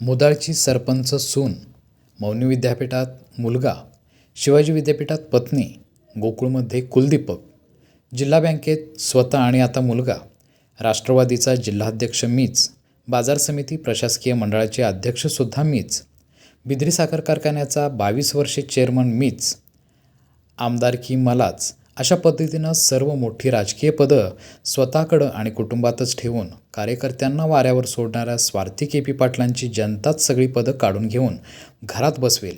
मुदाळची सरपंच सून मौनी विद्यापीठात मुलगा शिवाजी विद्यापीठात पत्नी गोकुळमध्ये कुलदीपक जिल्हा बँकेत स्वतः आणि आता मुलगा राष्ट्रवादीचा जिल्हाध्यक्ष मीच बाजार समिती प्रशासकीय मंडळाचे अध्यक्षसुद्धा मीच बिद्री साखर कारखान्याचा बावीस वर्षे चेअरमन मीच आमदारकी मलाच अशा पद्धतीनं सर्व मोठी राजकीय पदं स्वतःकडं आणि कुटुंबातच ठेवून कार्यकर्त्यांना वाऱ्यावर सोडणाऱ्या स्वार्थी के पी पाटलांची जनताच सगळी पदं काढून घेऊन घरात बसवेल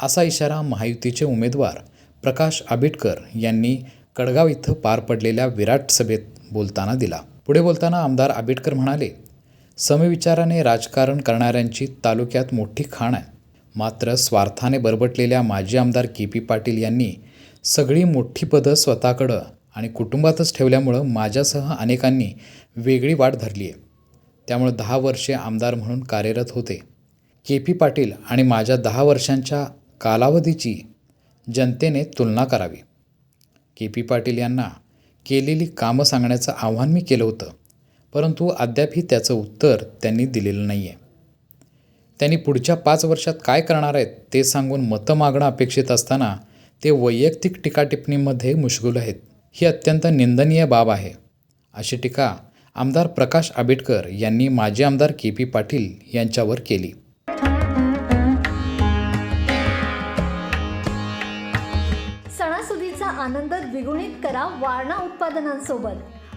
असा इशारा महायुतीचे उमेदवार प्रकाश आबिटकर यांनी कडगाव इथं पार पडलेल्या विराट सभेत बोलताना दिला. पुढे बोलताना आमदार आबिटकर म्हणाले समविचाराने राजकारण करणाऱ्यांची तालुक्यात मोठी खाण आहे. मात्र स्वार्थाने बरबटलेल्या माजी आमदार के पी पाटील यांनी सगळी मोठी पदं स्वतःकडं आणि कुटुंबातच ठेवल्यामुळं माझ्यासह अनेकांनी वेगळी वाट धरली आहे. त्यामुळं दहा वर्षे आमदार म्हणून कार्यरत होते. के पी पाटील आणि माझ्या दहा वर्षांच्या कालावधीची जनतेने तुलना करावी. के पी पाटील यांना केलेली कामं सांगण्याचं आव्हान मी केलं होतं. परंतु अद्यापही त्याचं उत्तर त्यांनी दिलेलं नाही आहे त्यांनी पुढच्या पाच वर्षात काय करणार आहेत ते सांगून मतं मागणं अपेक्षित असताना ते वैयक्तिक टीकाटिपणीमध्ये मुशगुल आहेत. ही अत्यंत निंदनीय बाब आहे. अशी टीका आमदार प्रकाश आंबेडकर यांनी माजी आमदार के पी पाटील यांच्यावर केली. सणासुदीचा आनंद द्विगुणित करा वारणा उत्पादनांसोबत.